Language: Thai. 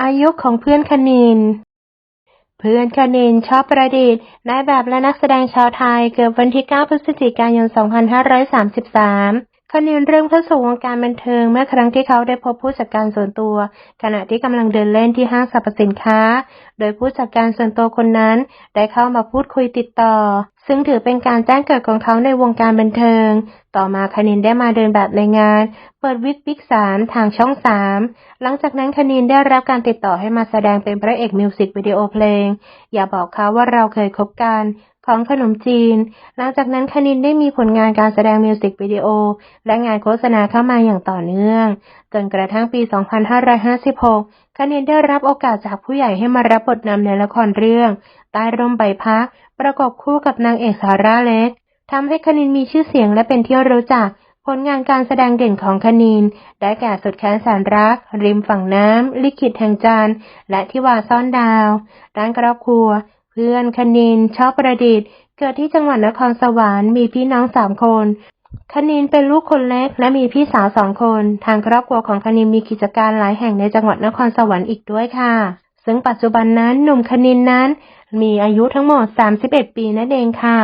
อายุของเพื่อนคณิน เพื่อนคณินชอบประดิษฐ์นายแบบและนักแสดงชาวไทยเกิดวันที่ 9 พฤศจิกายน 2533คณินเริ่มเข้าสู่วงการบันเทิงเมื่อครั้งที่เขาได้พบผู้จัดการส่วนตัว ขณะที่กำลังเดินเล่นที่ห้างสรรพสินค้า โดยผู้จัดการส่วนตัวคนนั้น ได้เข้ามาพูดคุยติดต่อ ซึ่งถือเป็นการแจ้งเกิดของเขาในวงการบันเทิง ต่อมาคณินได้มาเดินแบบในงาน เปิดวิกบิ๊กสามทางช่องสามหลังจากนั้นคณินได้รับการติดต่อให้มาแสดงเป็นพระเอกมิวสิกวิดีโอเพลง อย่าบอกเขาว่าเราเคยคบกันของขนมจีน หลังจากนั้นคณินได้มีผลงานการแสดงมิวสิกวิดีโอ และงานโฆษณาเข้ามาอย่างต่อเนื่อง จนกระทั่งปี 2556 คณินได้รับโอกาสจากผู้ใหญ่ให้มารับบทนำในละครเรื่อง ใต้ร่มใบพัดประกอบคู่กับนางเอกซาร่าเล็ก ทำให้คณินมีชื่อเสียงและเป็นที่รู้จัก ผลงานการแสดงเด่นของคณิน ได้แก่สุดแค้นแสนรัก ริมฝั่งน้ำ ลิขิตแห่งจันทร์และทิวาซ่อนดาวด้านครอบครัว เพื่อนคณินชอบประดิษฐ์ เกิดที่จังหวัดนครสวรรค์มีพี่น้องสามคนคณินเป็นลูกคนเล็กและมีพี่สาวสองคน ทางครอบครัวของคณินมีกิจการหลายแห่งในจังหวัดนครสวรรค์อีกด้วยค่ะ ซึ่งปัจจุบันนั้นหนุ่มคณินนั้น มีอายุทั้งหมด 31 ปีนั่นเองค่ะ